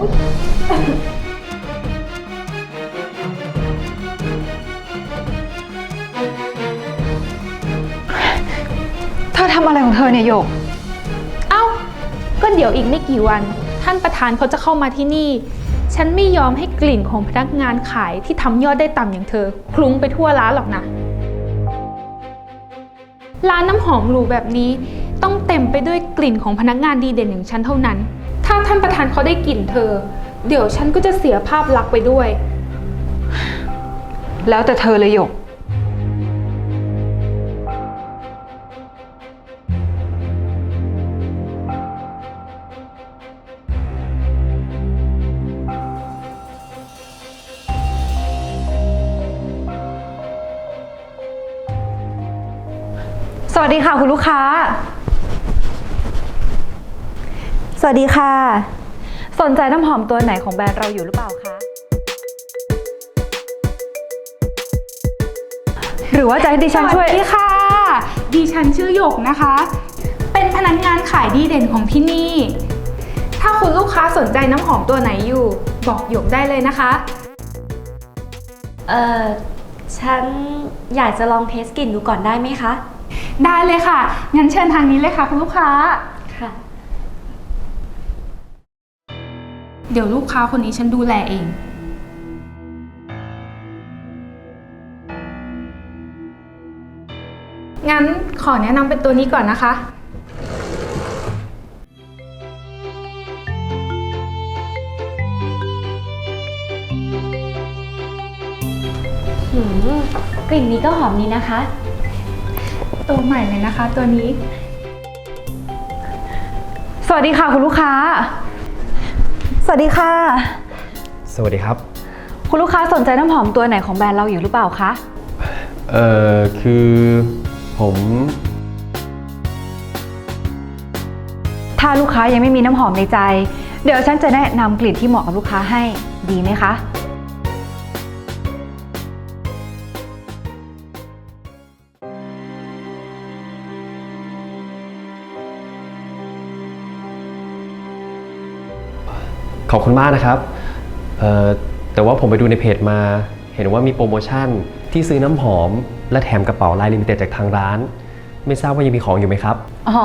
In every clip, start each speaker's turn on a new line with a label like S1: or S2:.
S1: เธอทำอะไรของเธอเนี่ยโยก
S2: เอ้า ก็เดี๋ยวอีกไม่กี่วัน ท่านประธานเขาจะเข้ามาที่นี่ ฉันไม่ยอมให้กลิ่นของพนักงานขายที่ทำยอดได้ต่ำอย่างเธอ คลุ้งไปทั่วร้านหรอกนะ ร้านน้ำหอมหรูแบบนี้ต้องเต็มไปด้วยกลิ่นของพนักงานดีเด่นอย่างฉันเท่านั้น ถ้าท่านประธานเขาได้กลิ่นเธอ เดี๋ยวฉันก็จะเสียภาพลักษณ์ไปด้วย
S1: แล้วแต่เธอเลยโยก สวัสดีค่ะคุณลูกค้า สวัสดีค่ะ สนใจน้ำหอมตัวไหนของแบรนด์เราอยู่หรือเปล่าคะ หรือว่าจะให้ดิฉันช่วย
S2: สวัสดีค่ะ ดิฉันชื่อหยกนะคะ เป็นพนักงานขายดีเด่นของที่นี่ ถ้าคุณลูกค้าสนใจน้ำหอมตัวไหนอยู่ บอกหยกได้เลยนะคะ
S3: เอ่อ ฉันอยากจะลองเทสกลิ่นดูก่อนได้ไหมคะ
S2: ได้เลยค่ะ งั้นเชิญทางนี้เลยค่ะคุณลูกค้า เดี๋ยวลูกค้าคนนี้ฉันดูแลเอง งั้นขอแนะนำเป็นตัวนี้ก่อนนะคะ
S3: หืมกลิ่นนี้ก็หอมนี้นะคะ
S2: ตัวใหม่เลยนะคะ ตัวนี้
S1: สวัสดีค่ะคุณลูกค้าส วัสดีค่ะ
S4: สวัสดีครับ
S1: คุณลูกค้าสนใจน้ำหอมตัวไหนของแบรนด์เราอยู่หรือเปล่าคะ
S4: เอ่อ คือผม
S1: ถ้าลูกค้ายังไม่มีน้ำหอมในใจ เดี๋ยวฉันจะแนะนำกลิ่นที่เหมาะกับลูกค้าให้ดีไหมคะ
S4: ขอบคุณมากนะครับเอ่อแต่ว่าผมไปดูในเพจมา เห็นว่ามีโปรโมชั่นที่ซื้อน้ำหอม และแถมกระเป๋าลายลิมิเต็ดจากทางร้าน ไม่ทราบว่ายังมีของอยู่ไหมครับ
S1: อ๋อ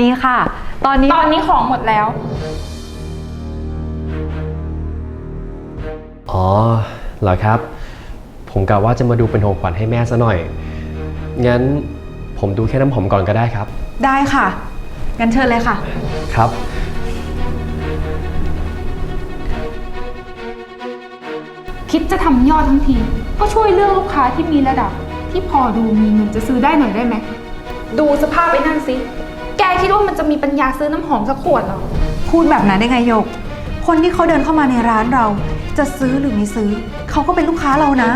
S1: นี่ค่ะ ตอนนี้
S2: ตอนนี้ของหมดแล้ว
S4: อ๋อเหรอครับ ผมกะว่าจะมาดูเป็นของขวัญให้แม่ซะหน่อย งั้นผมดูแค่น้ำหอมก่อนก็ได้ครับ
S1: ได้ค่ะ งั้นเชิญเลยค่ะ
S4: ครับ
S2: คิดจะทำยอดทั้งที ก็ช่วยเลือกลูกค้าที่มีระดับ ที่พอดูมีเงินจะซื้อได้หน่อยได้ไหม ดูสภาพไปนั่นสิ แกคิดว่ามันจะมีปัญญาซื้อน้ำหอมสักขวดเหรอ
S1: พูดแบบนั้นได้ไงโยก คนที่เขาเดินเข้ามาในร้านเรา จะซื้อหรือไม่ซื้อ เขาก็เป็นลูกค้าเรานะ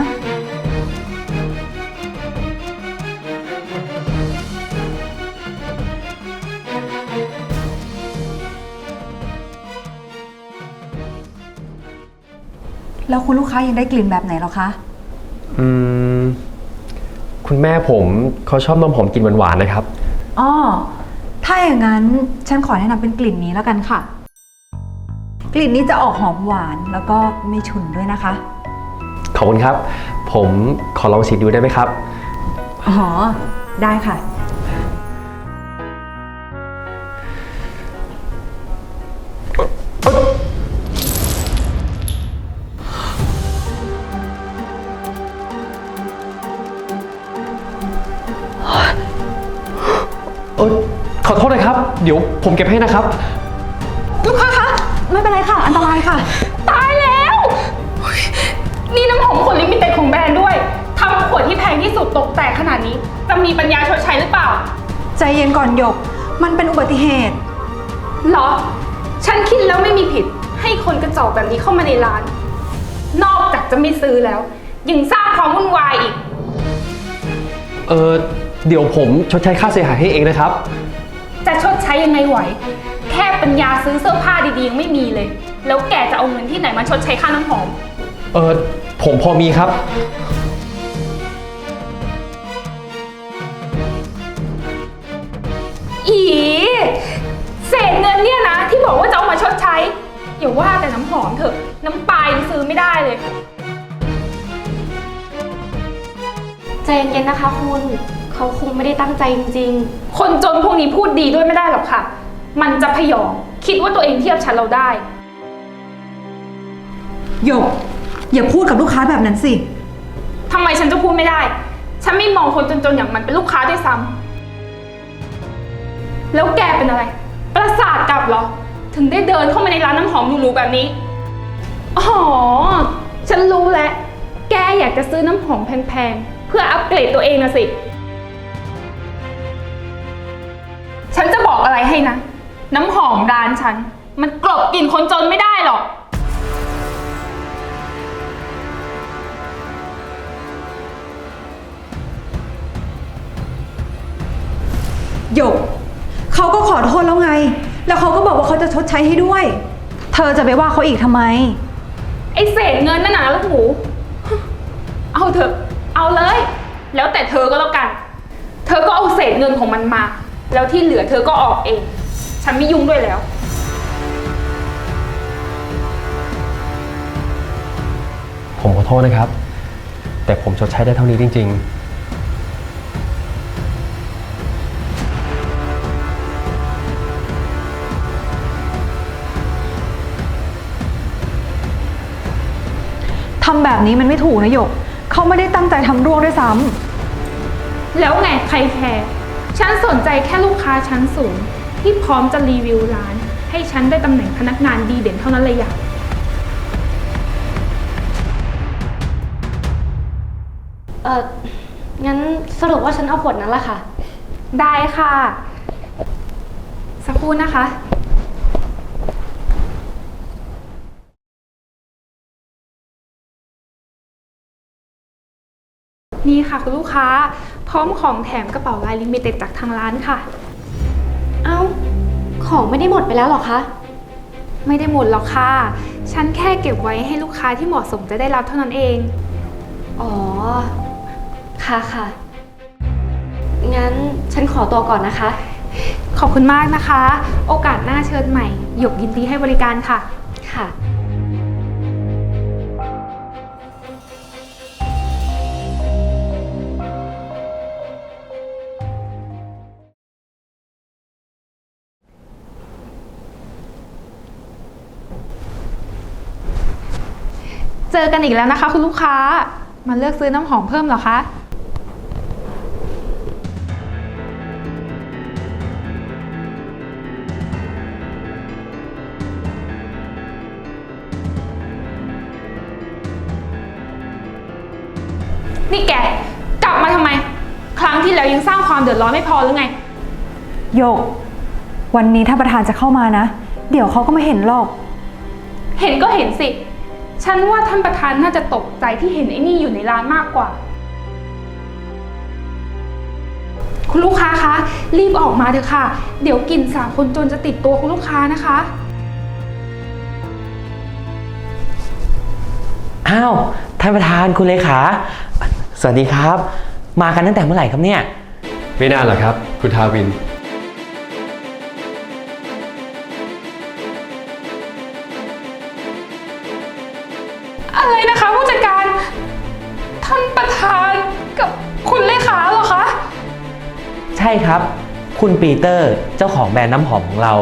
S1: แล้วคุณลูกค้ายังได้กลิ่นแบบไหนหรอคะ
S4: อืม คุณแม่ผมเขาชอบนมหอมกลิ่นหวานๆนะครับ
S1: อ๋อ ถ้าอย่างนั้นฉันขอแนะนำเป็นกลิ่นนี้แล้วกันค่ะ กลิ่นนี้จะออกหอมหวานแล้วก็ไม่ฉุนด้วยนะคะ
S4: ขอบคุณครับ ผมขอลองฉีดดูได้ไหมครับ
S1: อ๋อ ได้ค่ะ
S4: เดี๋ยวผมเก็บให้นะครับ
S1: ลูกค้าคะ ไม่เป็นไรค่ะ อันตรายค่ะ
S2: ตายแล้วเฮ้ยนี่น้ำหอมขวดลิมิเต็ดของแบรนด์ด้วยทำขวดที่แพงที่สุดตกแตกขนาดนี้ จะมีปัญญาชดใช้หรือเปล่า
S1: ใจเย็นก่อนหยก มันเป็นอุบัติเหตุ
S2: เหรอ ฉันคิดแล้วไม่มีผิด ให้คนกระจอกแบบนี้เข้ามาในร้าน นอกจากจะไม่ซื้อแล้ว ยังสร้างความวุ่นวายอีก
S4: เออเดี๋ยวผมชดใช้ค่าเสียหายให้เองนะครับ
S2: จะชดใช้ยังไงไหว แค่ปัญญาซื้อเสื้อผ้าดีๆยังไม่มีเลย แล้วแกจะเอาเงินที่ไหนมาชดใช้ค่าน้ำหอม
S4: เออผมพอมีครับ
S2: อีเศษเงินเนี่ยนะ ที่บอกว่าจะเอามาชดใช้ อย่าว่าแต่น้ำหอมเถอะ น้ำปลายังซื้อไม่ได้เลย
S3: ใจเย็นๆนะคะคุณ เขาคงไม่ได้ตั้งใจจริง
S2: คนจนพวกนี้พูดดีด้วยไม่ได้หรอกค่ะ มันจะพยอง คิดว่าตัวเองเทียบชั้นเราได้
S1: หยก อย่าพูดกับลูกค้าแบบนั้นสิ
S2: ทำไมฉันจะพูดไม่ได้ ฉันไม่มองคนจนๆอย่างมันเป็นลูกค้าด้วยซ้ำ แล้วแกเป็นอะไร ประสาทกลับเหรอ ถึงได้เดินเข้ามาในร้านน้ำหอมหรูๆแบบนี้ อ๋อ ฉันรู้แล้ว แกอยากจะซื้อน้ำหอมแพงๆ เพื่ออัปเกรดตัวเองนะสิ ฉันจะบอกอะไรให้นะ น้ำหอมร้านฉัน มันกลบกลิ่นคนจนไม่ได้หรอก
S1: หยก เขาก็ขอโทษแล้วไง แล้วเขาก็บอกว่าเขาจะชดใช้ให้ด้วย เธอจะไปว่าเขาอีกทำไม
S2: ไอ้เศษเงินนั่นน่ะลูกหมู เอาเถอะ เอาเลย แล้วแต่เธอก็แล้วกัน เธอก็เอาเศษเงินของมันมา แล้วที่เหลือเธอก็ออกเอง ฉันไม่ยุ่งด้วยแล้ว
S4: ผมขอโทษนะครับ แต่ผมชดใช้ได้เท่านี้จริง ๆ
S1: ทำแบบนี้มันไม่ถูกนะหยก เขาไม่ได้ตั้งใจทำร่วงด้วยซ้ำ
S2: แล้วไงใครแคร์ ฉันสนใจแค่ลูกค้าชั้นสูง ที่พร้อมจะรีวิวร้าน ให้ฉันได้ตำแหน่งพนักงานดีเด่นเท่านั้นเลยอยาก
S3: ๆเอองั้นสรุปว่าฉันเอาขวดนั้นละค่ะ
S2: ได้ค่ะ สักครู่นะคะ นี่ค่ะคุณลูกค้า พร้อมของแถมกระเป๋าลายลิมิเต็ดจากทางร้านค่ะ
S3: เอ้า ของไม่ได้หมดไปแล้วเหรอคะ
S2: ไม่ได้หมดหรอกค่ะ ฉันแค่เก็บไว้ให้ลูกค้าที่เหมาะสมจะได้รับเท่านั้นเอง
S3: อ๋อ ค่ะค่ะ งั้นฉันขอตัวก่อนนะคะ
S2: ขอบคุณมากนะคะ โอกาสหน้าเชิญใหม่ หยกยินดีให้บริการค่ะ
S3: ค่ะ
S2: อกันอีกแล้วนะคะ คุณลูกค้า มาเลือกซื้อน้ำหอมเพิ่มเหรอคะ นี่แก กลับมาทำไม ครั้งที่แล้วยังสร้างความเดือดร้อนไม่พอหรือไง
S1: หยก วันนี้ถ้าประธานจะเข้ามานะ เดี๋ยวเขาก็ไม่เห็นหรอก
S2: เห็นก็เห็นสิ ฉันว่าท่านประธานน่าจะตกใจที่เห็นไอ้นี่อยู่ในร้านมากกว่า คุณลูกค้าคะ รีบออกมาเถอะค่ะ เดี๋ยวกลิ่นสาบคนจนจะติดตัวคุณลูกค้านะคะ
S5: อ้าว ท่านประธานคุณเลขาสวัสดีครับ มากันตั้งแต่เมื่อไหร่ครับเนี่ย
S4: ไม่นานหรอกครับ คุณทาวิน
S5: ช่ครับ คุณปีเตอร์เจ้าของแบรนด์น้ำหอมของเรา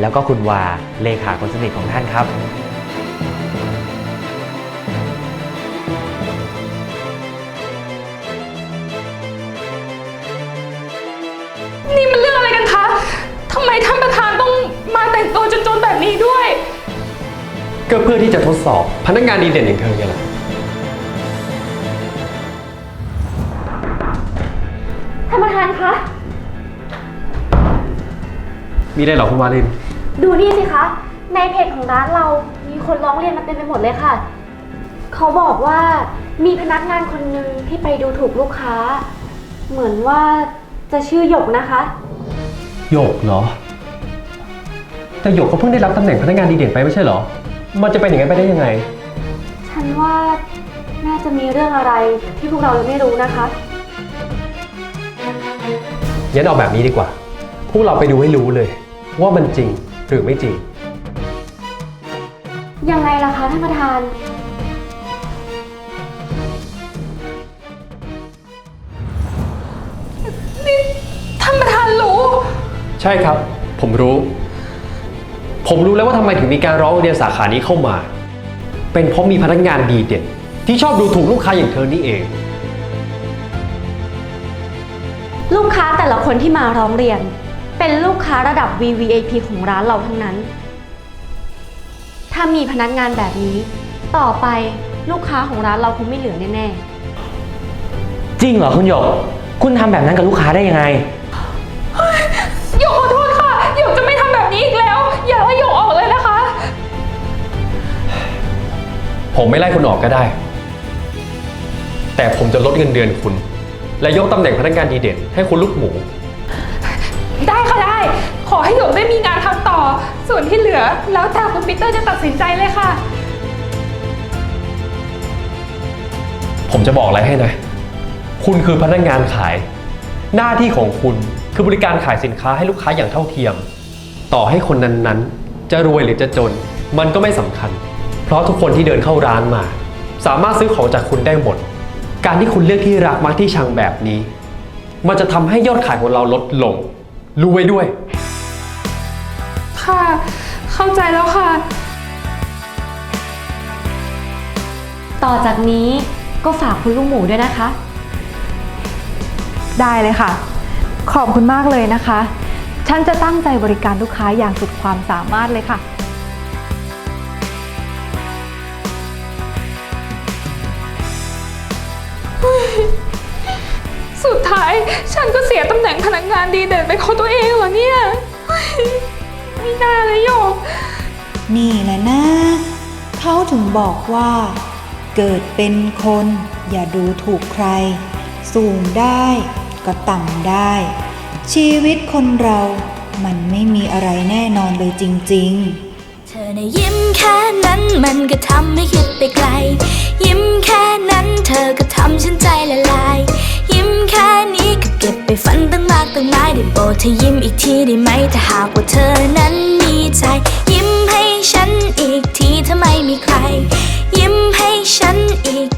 S5: แล้วก็คุณวาเลขาคนสนิทของท่านครับ
S2: นี่มันเรื่องอะไรกันคะ ทำไมท่านประธานต้องมาแต่งตัวจนๆแบบนี้ด้วย
S4: ก็เพื่อที่จะทดสอบพนักงานดีเด่นอย่างเธอไงล่ะ มีได้หรอคุณวาลิน
S3: ดูนี่สิคะ ในเพจของร้านเรามีคนร้องเรียนมาเต็มไปหมดเลยค่ะ เขาบอกว่ามีพนักงานคนหนึ่งที่ไปดูถูกลูกค้า เหมือนว่าจะชื่อหยกนะคะ
S4: หยกเหรอ แต่หยกเขาเพิ่งได้รับตำแหน่งพนักงานดีเด่นไปไม่ใช่เหรอ มันจะเป็นอย่างนั้นไปได้ยังไง
S3: ฉันว่าน่าจะมีเรื่องอะไรที่พวกเรายังไม่รู้นะคะ
S4: งั้นเอาแบบนี้ดีกว่า พวกเราไปดูให้รู้เลย ว่ามันจริงหรือไม่จริง
S3: ยังไงล่ะคะท่านประธาน
S2: ท่านประธานรู้
S4: ใช่ครับ ผมรู้ ผมรู้แล้วว่าทำไมถึงมีการร้องเรียนสาขานี้เข้ามา เป็นเพราะมีพนักงานดีเด่นที่ชอบดูถูกลูกค้าอย่างเธอนี่เอง
S3: ลูกค้าแต่ละคนที่มาร้องเรียน เป็นลูกค้าระดับ VVIP ของร้านเราทั้งนั้น ถ้ามีพนักงานแบบนี้ ต่อไปลูกค้าของร้านเราคงไม่เหลือแน่
S5: จริงเหรอคุณหยก คุณทำแบบนั้นกับลูกค้าได้ยังไง
S2: หยกขอโทษค่ะหยกจะไม่ทำแบบนี้อีกแล้ว อย่าไล่หยกออกเลยนะคะ
S4: ผมไม่ไล่คุณออกก็ได้ แต่ผมจะลดเงินเดือนคุณ และยกตำแหน่งพนักงานดีเด่นให้คุณลูกหมู
S2: ได้ค่ะได้ขอ ให้หยกได้มีงานทำต่อ ส่วนที่เหลือแล้วแต่คุณปีเตอร์จะตัดสินใจเลยค่ะ
S4: ผมจะบอกอะไรให้นะ คุณคือพนักงานขาย หน้าที่ของคุณคือบริการขายสินค้าให้ลูกค้าอย่างเท่าเทียม ต่อให้คนนั้นๆ จะรวยหรือจะจน มันก็ไม่สำคัญ เพราะทุกคนที่เดินเข้าร้านมา สามารถซื้อของจากคุณได้หมด การที่คุณเลือกที่รักมักที่ชังแบบนี้ มันจะทำให้ยอดขายของเราลดลงรู้ไว้ด้วย
S2: ค่ะ เข้าใจแล้วค่ะ
S3: ๆต่อจากนี้ก็ฝากคุณลูกหมูด้วยนะคะ
S1: ได้เลยค่ะ ขอบคุณมากเลยนะคะ ฉันจะตั้งใจบริการลูกค้าอย่างสุดความสามารถเลยค่ะ
S2: สุดท้ายฉันก็เสียตำแหน่งพนักงานดีเด่นไปเขาตัวเองเหรอเนี่ยเฮ้ย ไม่น่าเลยหยก
S6: นี่แหละนะ เขาถึงบอกว่า เกิดเป็นคนอย่าดูถูกใคร สูงได้ก็ต่ำได้ ชีวิตคนเรามันไม่มีอะไรแน่นอนเลยจริง ๆ
S7: เธอในะยิ้มแค่นั้นมันก็ทำให้คิดไปไกล ยิ้มแค่นั้นเธอก็ทำฉันใจละลาย ยิ้มแค่นี้ก็ เก็บไปฝันตั้งมากตั้งหลายได้โปรดเธอยิ้มอีกทีได้ไหมถ้าหากว่าเธอนั้นมีใจ ยิ้มให้ฉันอีกทีถ้าไม่มีใคร ยิ้มให้ฉันอีก